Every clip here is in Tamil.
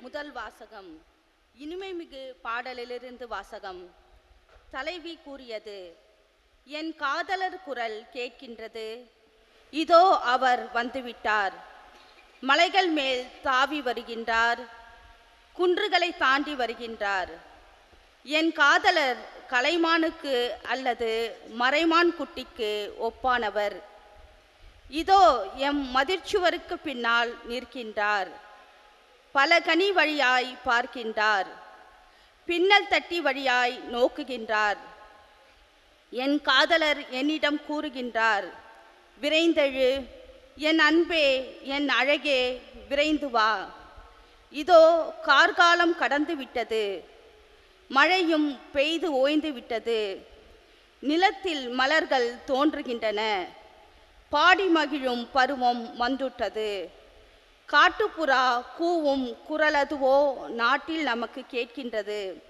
முதல் வாசகம். இனிமை மிகு பாடலிலிருந்து வாசகம். தலைவி கூறியது என் காதலர் குரல் கேட்கின்றது. இதோ அவர் வந்துவிட்டார். மலைகள் மேல் தாவி வருகின்றார். குன்றுகளை தாண்டி வருகின்றார். என் காதலர் கலைமானுக்கு அல்லது மறைமான் குட்டிக்கு ஒப்பானவர். இதோ எம் மதிர்ச்சுவருக்கு பின்னால் நிற்கின்றார். பல கனி வழியாய் பார்க்கின்றார். பின்னல் தட்டி வழியாய் நோக்குகின்றார். என் காதலர் என்னிடம் கூறுகின்றார் விரைந்தெழு என் அன்பே என் அழகே விரைந்து வா. இதோ கார்காலம் கடந்து விட்டது. மழையும் பெய்து ஓய்ந்து விட்டது. நிலத்தில் மலர்கள் தோன்றுகின்றன. பாடி மகிழும் பருவம் வந்துட்டது. காட்டுப்புறா கூவும் குரலதுவோ நாட்டில் நமக்கு கேட்கின்றது.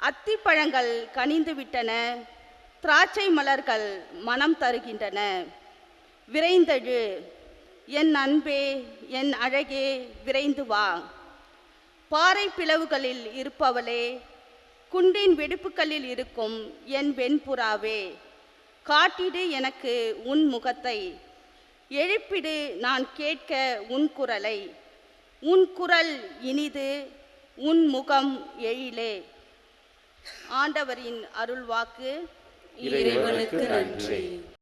அத்திப்பழங்கள் கனிந்து விட்டன திராட்சை மலர்கள் மனம் தருகின்றன. விரைந்தழு என் அன்பே என் அழகே விரைந்து வா. பாறை பிளவுகளில் இருப்பவளே குன்றின் வெடிப்புகளில் இருக்கும் என் வெண்புறாவே. காட்டிடு எனக்கு உன் முகத்தை. எழுப்பிடு நான் கேட்க உன் குரலை. உன் குரல் இனிது உன் முகம் எழிலே. ஆண்டவரின் அருள்வாக்கு இறைவனுக்கு நன்றி.